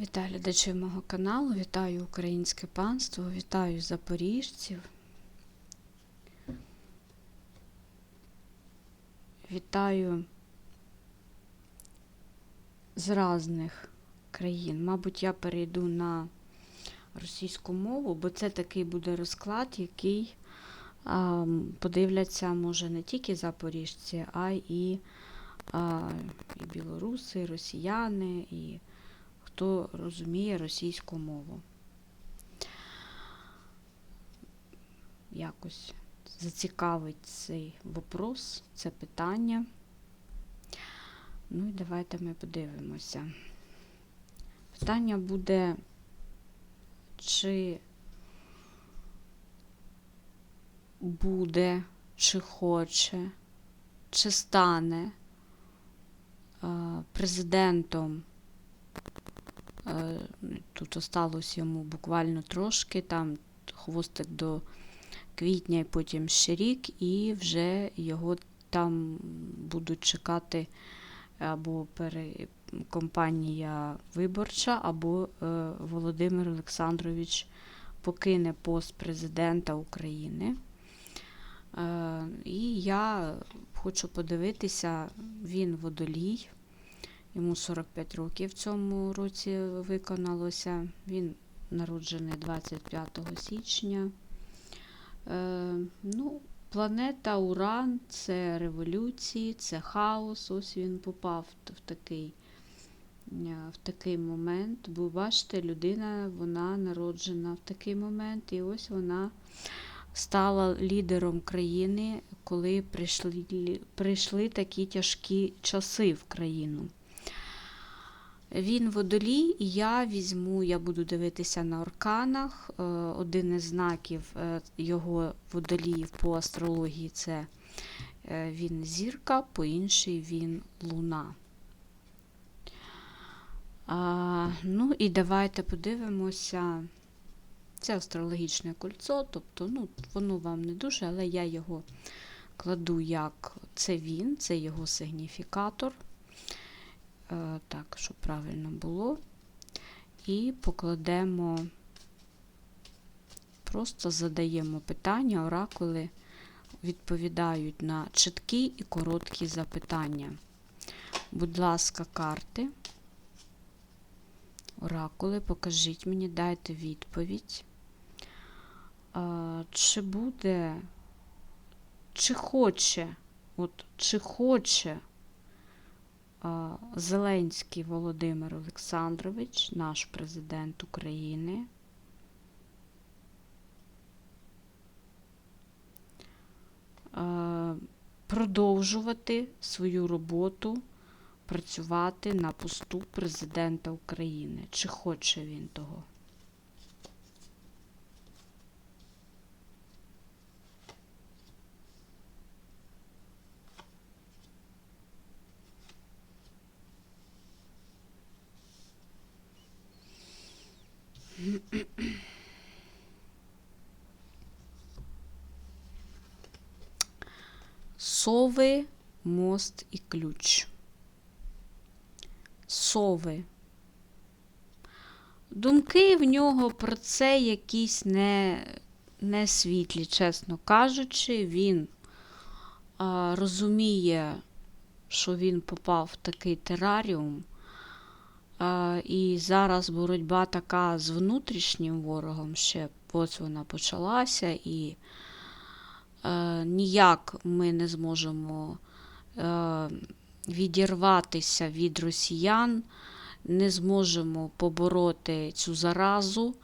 Вітаю глядачів мого каналу, вітаю українське панство, вітаю запоріжців. Вітаю з різних країн. Мабуть, я перейду на російську мову, бо це такий буде розклад, який а, подивляться, може, не тільки запоріжці, а і, а, і білоруси, і росіяни, і хто розуміє російську мову. Якось зацікавить цей вопрос, це питання. Ну і давайте ми подивимося. Питання буде, чи буде, чи хоче, чи стане е, президентом. Тут осталось йому буквально трошки, там хвостик до квітня і потім ще рік, і вже його там будуть чекати або компанія виборча, або е, Володимир Олександрович покине пост президента України. Е, і я хочу подивитися, він водолій. Йому 45 років в цьому році виконалося. Він народжений 25 січня. Е, ну, Планета Уран це революції, це хаос. Ось він попав в такий в такий момент. Бо бачите, людина вона народжена в такий момент, і ось вона стала лідером країни, коли прийшли, прийшли такі тяжкі часи в країну. Він водолій, і я візьму, я буду дивитися на арканах. Е, Один із знаків е, його водоліїв по астрології це е, він зірка, по іншій він луна. Ну і давайте подивимося. Це астрологічне кольцо, тобто ну, воно вам не дуже, але я його кладу як це він, це його сигніфікатор. Е, так, щоб правильно було. І покладемо, просто задаємо питання, оракули відповідають на чіткі і короткі запитання. Будь ласка, карти. Оракули, покажіть мені, дайте відповідь. Чи буде, чи хоче, от, чи хоче Зеленський Володимир Олександрович, наш президент України. Продовжувати свою роботу, працювати на посту президента України. Чи хоче він того? Сови, мост і ключ. Сови. Думки в нього про це якісь не, не світлі, чесно кажучи, він а, розуміє, що він попав в такий тераріум. І зараз боротьба така з внутрішнім ворогом ще ось вона почалася, і е, ніяк ми не зможемо е, відірватися від росіян, не зможемо побороти цю заразу,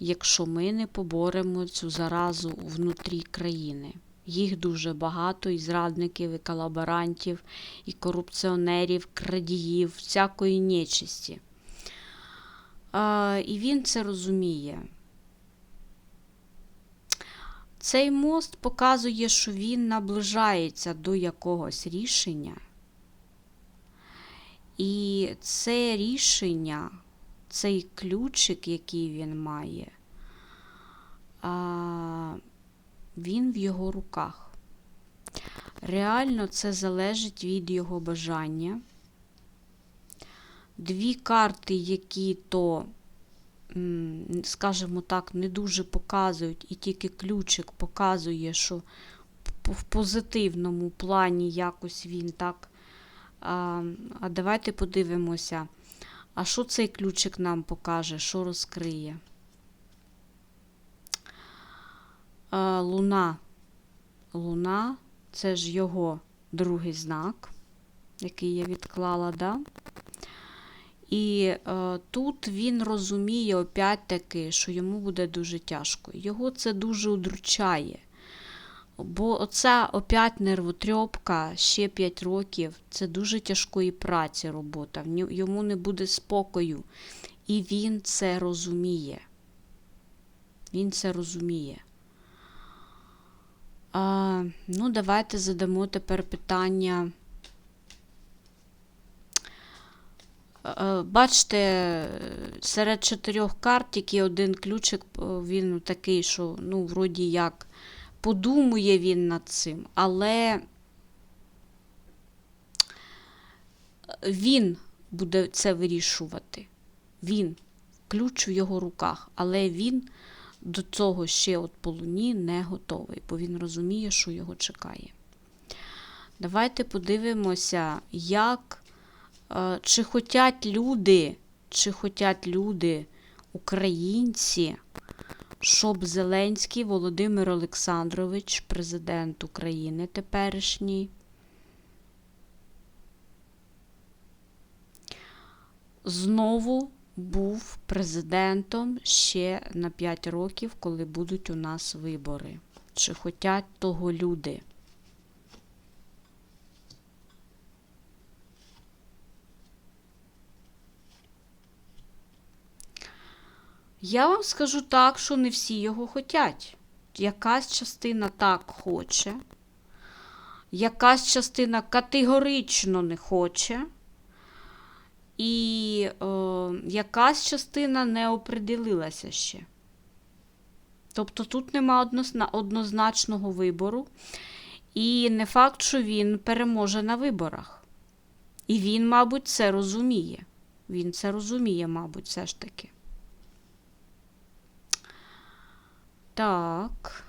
якщо ми не поборемо цю заразу внутрі країни. Їх дуже багато, і зрадників, і колаборантів, і корупціонерів, крадіїв, всякої нечисті. І він це розуміє. Цей мост показує, що він наближається до якогось рішення. І це рішення, цей ключик, який він має, він в його руках. Реально це залежить від його бажання. дві карти, які то, скажімо так, не дуже показують, і тільки ключик показує, що в позитивному плані якось він так. А, а давайте подивимося. А що цей ключик нам покаже, що розкриє? А, луна. Луна це ж його другий знак, який я відклала, да? І е, тут він розуміє опять-таки, що йому буде дуже тяжко. Його це дуже удручає. Бо оця опять нервотрьопка ще 5 років це дуже тяжкої праці робота. Йому не буде спокою. І він це розуміє. Він це розуміє. А, ну, давайте задамо тепер питання. Е, Бачите, серед чотирьох карт тільки один ключик, він такий, що, ну, вроді як, подумує він над цим, але він буде це вирішувати. Він, ключ в його руках, але він до цього ще от по луні не готовий, бо він розуміє, що його чекає. Давайте подивимося, як, е, чи хотять люди, чи хотять люди, українці, щоб Зеленський Володимир Олександрович, президент України теперішній, знову був президентом ще на 5 років, коли будуть у нас вибори. Чи хотять того люди? Я вам скажу так, що не всі його хотять. Якась частина так хоче, якась частина категорично не хоче, і е, якась частина не оприділилася ще. Тобто тут нема однозначного вибору, і не факт, що він переможе на виборах. І він, мабуть, це розуміє. Він це розуміє, мабуть, все ж таки. Так.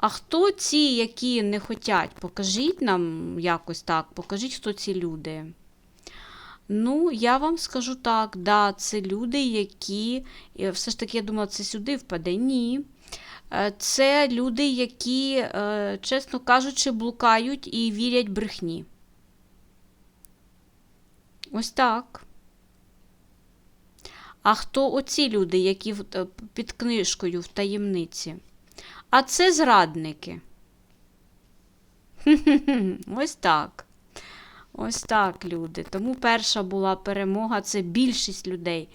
А хто ці, які не хотять? Покажіть нам якось так, покажіть, хто ці люди. Ну, я вам скажу так, да, це люди, які. е, Все ж таки, я думала, це сюди впаде. Ні. Е, Це люди, які, е, чесно кажучи, блукають і вірять брехні. Ось так. А хто оці люди, які під книжкою в таємниці? А це зрадники. Ось так. Ось так, люди. Тому перша була перемога це більшість людей.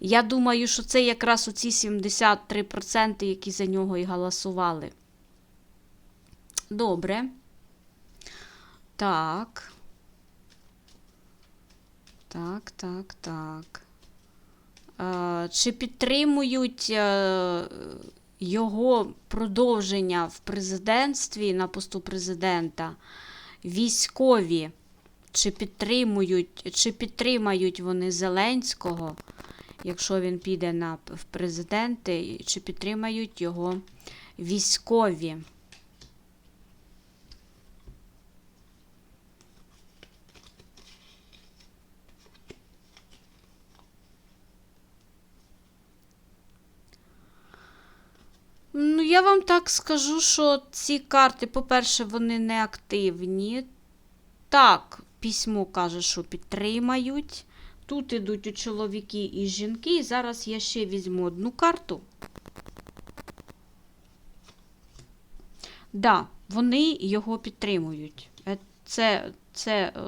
Я думаю, що це якраз оці 73%, які за нього і голосували. Добре. Так. Так, так, так. Е, Чи підтримують е, його продовження в президентстві на посту президента військові? Чи підтримують, чи підтримають вони Зеленського, якщо він піде на в президенти, чи підтримають його військові? Ну, я вам так скажу, що ці карти, по-перше, вони не активні. Так, письмо каже, що підтримають. Тут ідуть у чоловіки і жінки. І зараз я ще візьму одну карту. Да, вони його підтримують. Е, Це, це, е,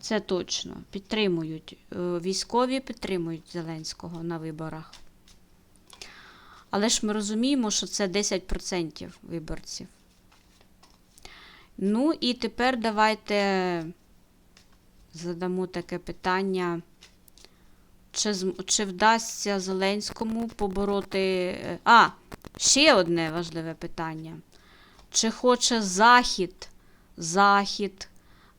це точно. Підтримують. Е, Військові підтримують Зеленського на виборах. Але ж ми розуміємо, що це 10% виборців. Ну і тепер давайте задамо таке питання. Чи, чи вдасться Зеленському побороти. е, А, ще одне важливе питання. Чи хоче Захід, Захід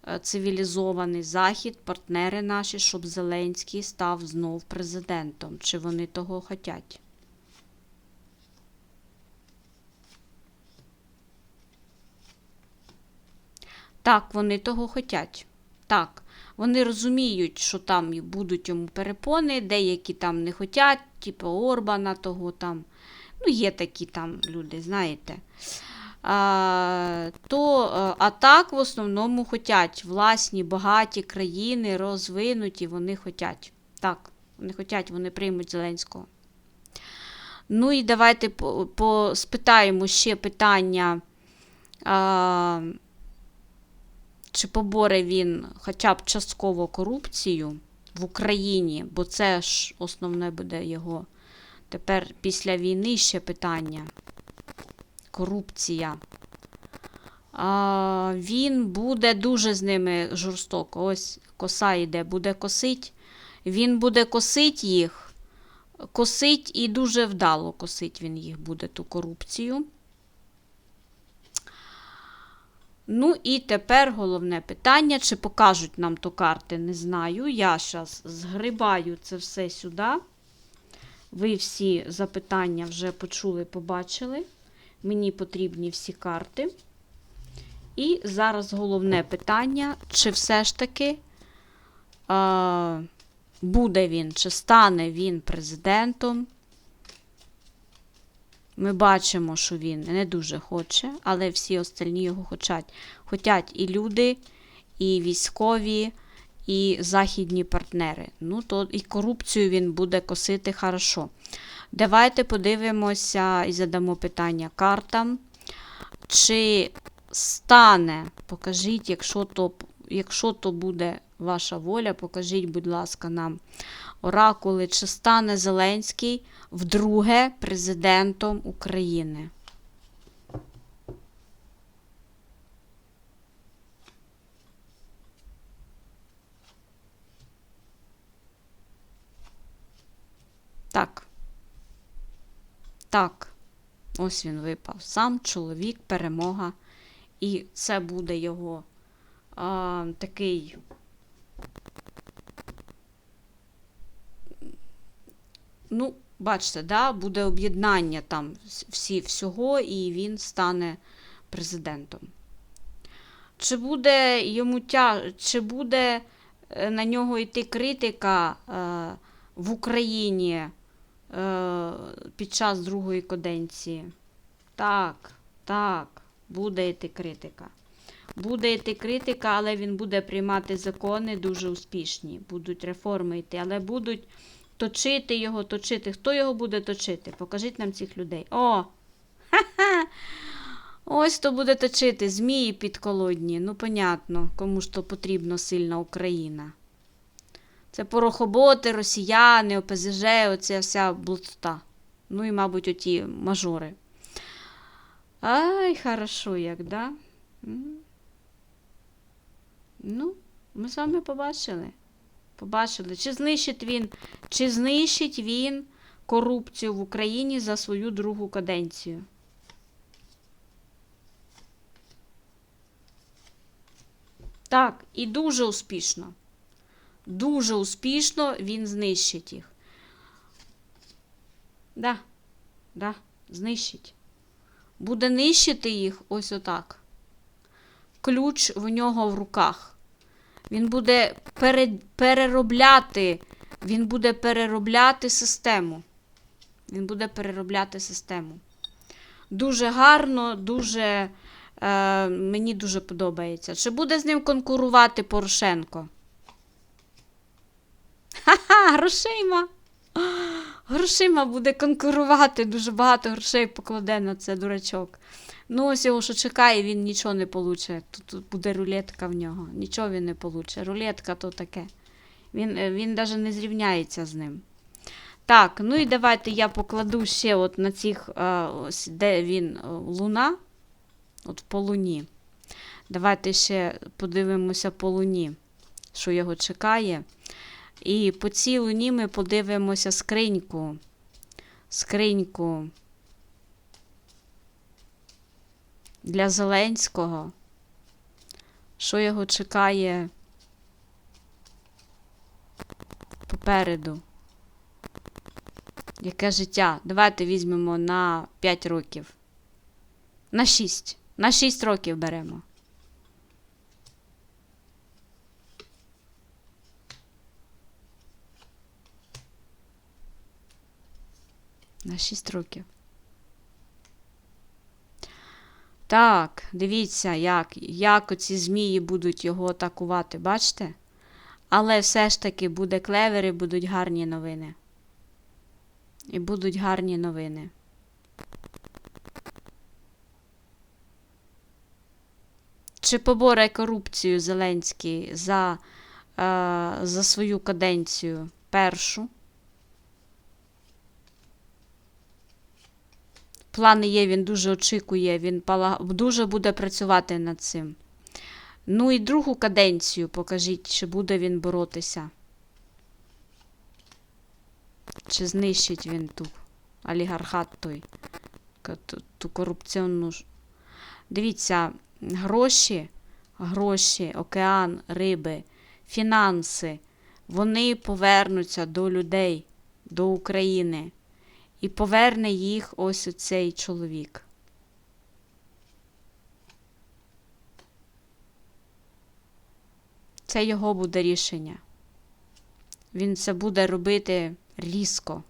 е, цивілізований захід, партнери наші, щоб Зеленський став знов президентом. Чи вони того хотять? Так, вони того хотять. Так, вони розуміють, що там будуть йому перепони, деякі там не хотять, типу Орбана того там. Ну, є такі там люди, знаєте. А, то, е, а так в основному хотять власні багаті країни, розвинуті, вони хотять. Так, вони хотять, вони приймуть Зеленського. Ну і давайте по, по, спитаємо ще питання. А, чи поборе він хоча б частково корупцію в Україні, бо це ж основне буде його. Тепер після війни ще питання. Корупція. А, він буде дуже з ними жорстоко. Ось коса йде, буде косить. Він буде косить їх. Косить і дуже вдало косить він їх буде ту корупцію. Ну і тепер головне питання, чи покажуть нам то карти, не знаю. Я зараз згрибаю це все сюди. Ви всі запитання вже почули, побачили. Мені потрібні всі карти. І зараз головне питання, чи все ж таки а, буде він, чи стане він президентом. Ми бачимо, що він не дуже хоче, але всі остальні його хочуть. Хотять і люди, і військові, і західні партнери. Ну, то і корупцію він буде косити хорошо. Давайте подивимося і задамо питання картам. Чи стане, покажіть, якщо то, якщо то буде ваша воля, покажіть, будь ласка, нам оракули, чи стане Зеленський вдруге президентом України. Так. Так. Ось він випав. Сам чоловік, перемога. І це буде його а, такий. Ну, бачите, да, буде об'єднання там всі, всього, і він стане президентом. Чи буде йому тя... чи буде е, на нього йти критика е, в Україні е, під час другої каденції? Так, так, буде йти критика. Буде йти критика, але він буде приймати закони дуже успішні. Будуть реформи йти, але будуть точити його, точити. Хто його буде точити? Покажіть нам цих людей. О! Ось хто буде точити. Змії підколодні. Ну, понятно, кому ж то потрібно сильна Україна. Це порохоботи, росіяни, ОПЗЖ, оця вся блудста. Ну і, мабуть, оті мажори. Ай, хорошо, як, да? Ну, ми з вами побачили. Побачили, чи знищить він, чи знищить він корупцію в Україні за свою другу каденцію. Так, і дуже успішно. Дуже успішно він знищить їх. Да, да, знищить. Буде нищити їх ось отак. Ключ в нього в руках. Він буде пере, переробляти, він буде переробляти систему. Він буде переробляти систему. Дуже гарно, дуже е, мені дуже подобається. Чи буде з ним конкурувати Порошенко? Ха-ха, грошима. Грошима буде конкурувати, дуже багато грошей покладе на це дурачок. Ну, ось його, що чекає, він нічого не получе. Тут, буде рулетка в нього. Нічого він не получе. Рулетка то таке. Він е, він навіть не зрівняється з ним. Так, ну і давайте я покладу ще от на цих, е, ось, де він е, луна. От по луні. Давайте ще подивимося по луні, що його чекає. І по цій луні ми подивимося скриньку. Скриньку. для Зеленського, що його чекає попереду. Яке життя? Давайте візьмемо на 5 років. На 6. На 6 років беремо. На 6 років. Так, дивіться, як, як оці змії будуть його атакувати, бачите? Але все ж таки буде клевери, будуть гарні новини. І будуть гарні новини. Чи поборе корупцію Зеленський за, е, за свою каденцію першу? Плани є, він дуже очікує, він дуже буде працювати над цим. Ну і другу каденцію покажіть, чи буде він боротися. Чи знищить він ту олігархат той, ту, корупціонну. Дивіться, гроші, гроші, океан, риби, фінанси, вони повернуться до людей, до України. І поверне їх ось оцей чоловік. Це його буде рішення. Він це буде робити різко.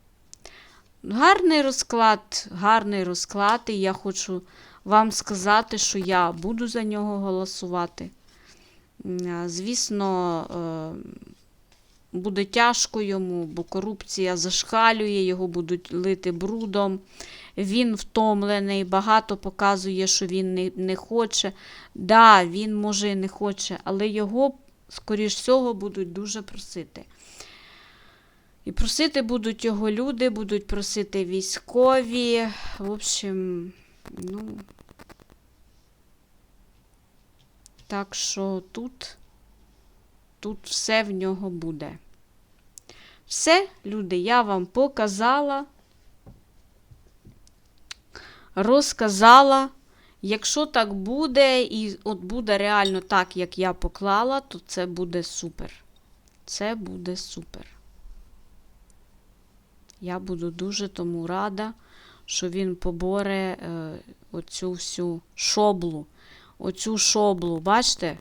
Гарний розклад, гарний розклад, і я хочу вам сказати, що я буду за нього голосувати. Звісно, е, буде тяжко йому, бо корупція зашкалює, його будуть лити брудом. Він втомлений, багато показує, що він не, не хоче. Да, він може і не хоче, але його, скоріш всього, будуть дуже просити. І просити будуть його люди, будуть просити військові. В общем, ну. Так що тут, тут все в нього буде. Все, люди, я вам показала, розказала. Якщо так буде, і от буде реально так, як я поклала, то це буде супер. Це буде супер. Я буду дуже тому рада, що він поборе е, оцю всю шоблу. Оцю шоблу, бачите?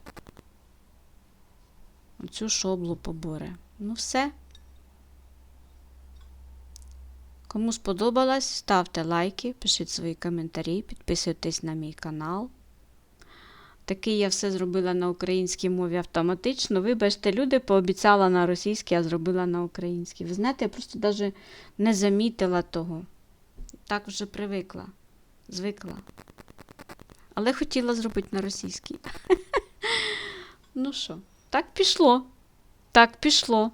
Оцю шоблу поборе. Ну, все. Кому сподобалось, ставте лайки, пишіть свої коментарі, підписуйтесь на мій канал. Такий я все зробила на українській мові автоматично. Вибачте, люди пообіцяла на російській, а зробила на українській. Ви знаєте, я просто навіть не замітила того. Так вже привикла, звикла. Але хотіла зробити на російській. Ну що, так пішло. Так пішло.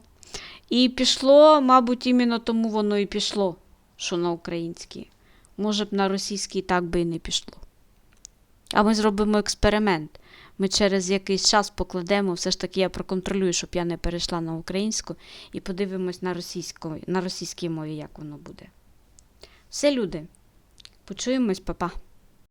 І пішло, мабуть, іменно тому воно і пішло, що на українській. Може б на російській так би і не пішло. А ми зробимо експеримент. Ми через якийсь час покладемо, все ж таки я проконтролюю, щоб я не перейшла на українську, і подивимось на, російську, на російській мові, як воно буде. Все, люди. Почуємось, па-па.